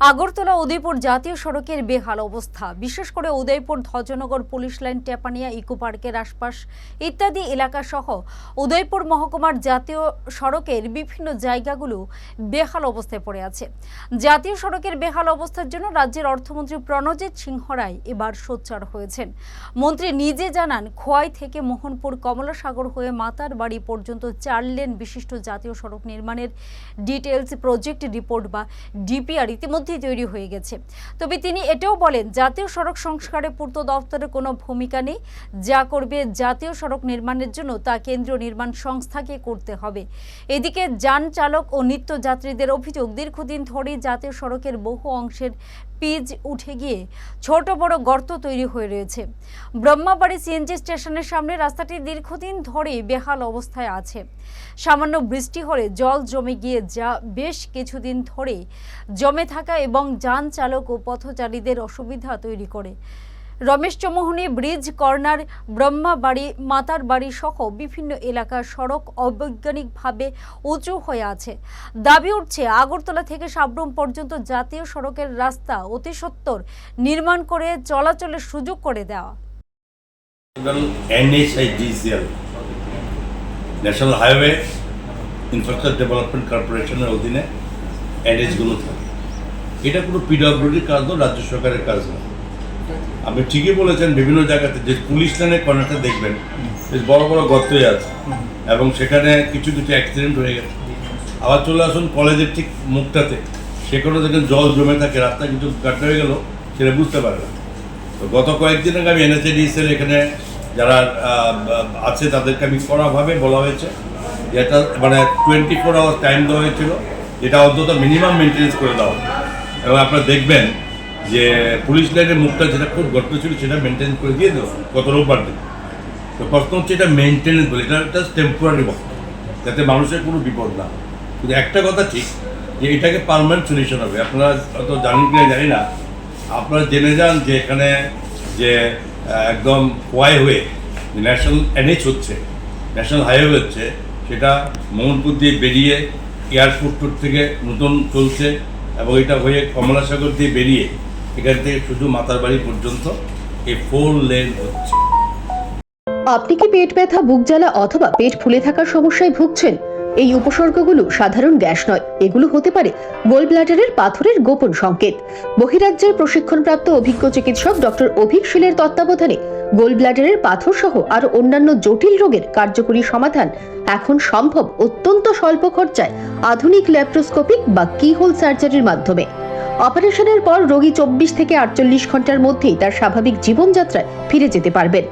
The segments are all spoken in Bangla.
আগরতলা উদয়পুর জাতীয় সড়কের বেহাল অবস্থা। বিশেষ করে Udaipur Dhwajanagar police line, Tepania, eco পার্কের আশপাশ ইত্যাদি এলাকা সহ উদয়পুর মহকুমার জাতীয় সড়কের বিভিন্ন জায়গাগুলো বেহাল অবস্থায় পড়ে আছে। জাতীয় সড়কের বেহাল অবস্থার জন্য রাজ্যের অর্থমন্ত্রী প্রণজিৎ সিংহ রায় এবার সোচ্চার হয়েছেন। মন্ত্রী নিজে জানান, খোয়াই থেকে মোহনপুর কমলাসাগর হয়ে মাতার বাড়ি পর্যন্ত চার লেন বিশিষ্ট জাতীয় সড়ক নির্মাণের ডিটেলস প্রজেক্ট রিপোর্ট বা ডিপিআর ইতিমধ্যেই তৈরি হয়ে গেছে। তবে তিনি এটাও বলেন, জাতীয় সড়ক সংস্কারে পূর্ত দপ্তরের কোনো ভূমিকা নেই। যা করবে জাতীয় সড়ক নির্মাণের জন্য তা কেন্দ্রীয় নির্মাণ সংস্থাকে করতে হবে। এদিকে যান চালক ও নিত্যযাত্রীদের অভিযোগ, দীর্ঘদিন ধরেই জাতীয় সড়কের বহু অংশের পিচ উঠে গিয়ে ছোট বড় গর্ত তৈরি হয়ে রয়েছে। ব্রহ্মাবাড়ি সিএনজি স্টেশনের সামনে রাস্তাটি দীর্ঘদিন ধরে বেহাল অবস্থায় আছে। সামান্য বৃষ্টি হলে জল জমে গিয়ে যা বেশ কিছুদিন ধরে জমে থাকা এবং যান চালক ও পথচারীদের অসুবিধা তৈরি করে। রমেশ চৌমুহনী, ব্রিজ কর্নার, ব্রহ্মাবাড়ি মাতার বাড়ি সহ বিভিন্ন এলাকার সড়ক অবৈজ্ঞানিকভাবে উঁচু হয়ে আছে। দাবি উঠছে, আগরতলা থেকে সাবরুম পর্যন্ত জাতীয় সড়কের রাস্তা অতি সত্বর নির্মাণ করে চলাচলের সুযোগ করে দেওয়া। ন্যাশনাল হাইওয়ে ইনফ্রাস্ট্রাকচার ডেভেলপমেন্ট কর্পোরেশনের অধীনে এনএইচগুলো থাকে। এটা কোনো পিডব্লিউডির কাজ নয়, রাজ্য সরকারের কাজ নয়। আপনি ঠিকই বলেছেন, বিভিন্ন জায়গাতে যে পুলিশ লাইনের কর্নারটা দেখবেন, বেশ বড় বড় গর্তই আছে, এবং সেখানে কিছু কিছু অ্যাক্সিডেন্ট হয়ে গেছে। আবার চলে আসুন কলেজের ঠিক মুখটাতে সেখানে দেখেন জল জমে থাকে, রাস্তা কিছু কাটতে হয়ে গেল, সেটা বুঝতে পারে না তো গত কয়েকদিন আগে আমি এনএচএডিসিএল এখানে যারা আছে তাদেরকে আমি কড়াভাবে বলা হয়েছে, যে এটা মানে টোয়েন্টি ফোর আওয়ার টাইম দেওয়া হয়েছিল, যেটা অন্তত মিনিমাম মেনটেন্স করে দেওয়া এবং আপনারা দেখবেন যে পুলিশ লাইনের মুখটা যেটা খুব গর্ত ছিল সেটা মেনটেন করে দিয়ে দেবো। গত রোববার দিন তো প্রশ্ন হচ্ছে এটা মেনটেনেন্স বলে, এটা একটা টেম্পোরারি বক্ত যাতে মানুষের কোনো বিপদ না কিন্তু একটা কথা ঠিক, যে এটাকে পারমানেন্ট সলিউশন হবে। আপনারা হয়তো জানেন কি না জানি না। আপনারা জেনে যান যে এখানে যে একদম কোয়াই হয়ে যে ন্যাশনাল এনএচ হচ্ছে ন্যাশনাল হাইওয়ে হচ্ছে, সেটা মোহনপুর দিয়ে বেরিয়ে এয়ারপোর্ট থেকে নতুন চলছে এবং এটা হয়ে কমলাসাগর দিয়ে বেরিয়ে এখান থেকে শুধু মাতার বাড়ি পর্যন্ত এই ফোর লেন হচ্ছে। আপনি কি পেট ব্যথা, বুক জ্বালা অথবা পেট ফুলে থাকার সমস্যায় ভুগছেন? এই উপসর্গগুলো সাধারণ গ্যাস নয়। এগুলো হতে পারে গোল ব্লাডারের পাথরের গোপন সংকেত। বহিরাজ্যের প্রশিক্ষণপ্রাপ্ত অভিজ্ঞ চিকিৎসক ডক্টর অভিক শীলের তত্ত্বাবধানে গোল ব্লাডারের পাথর সহ আরও অন্যান্য জটিল রোগের কার্যকরী সমাধান এখন সম্ভব অত্যন্ত স্বল্প খরচায় আধুনিক ল্যাপ্রোস্কোপিক বা কিহোল সার্জারির মাধ্যমে। অপারেশনের পর রোগী চব্বিশ থেকে আটচল্লিশ ঘণ্টার মধ্যেই তার স্বাভাবিক জীবনযাত্রায় ফিরে যেতে পারবেন।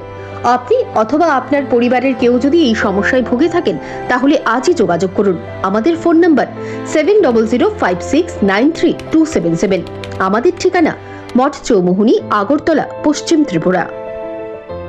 আপনি অথবা আপনার পরিবারের কেউ যদি এই সমস্যায় ভুগে থাকেন, তাহলে আজই যোগাযোগ করুন। আমাদের phone number seven double zero five six nine three two seven seven. আমাদের ঠিকানা মঠ চৌমুহনী আগরতলা, পশ্চিম ত্রিপুরা।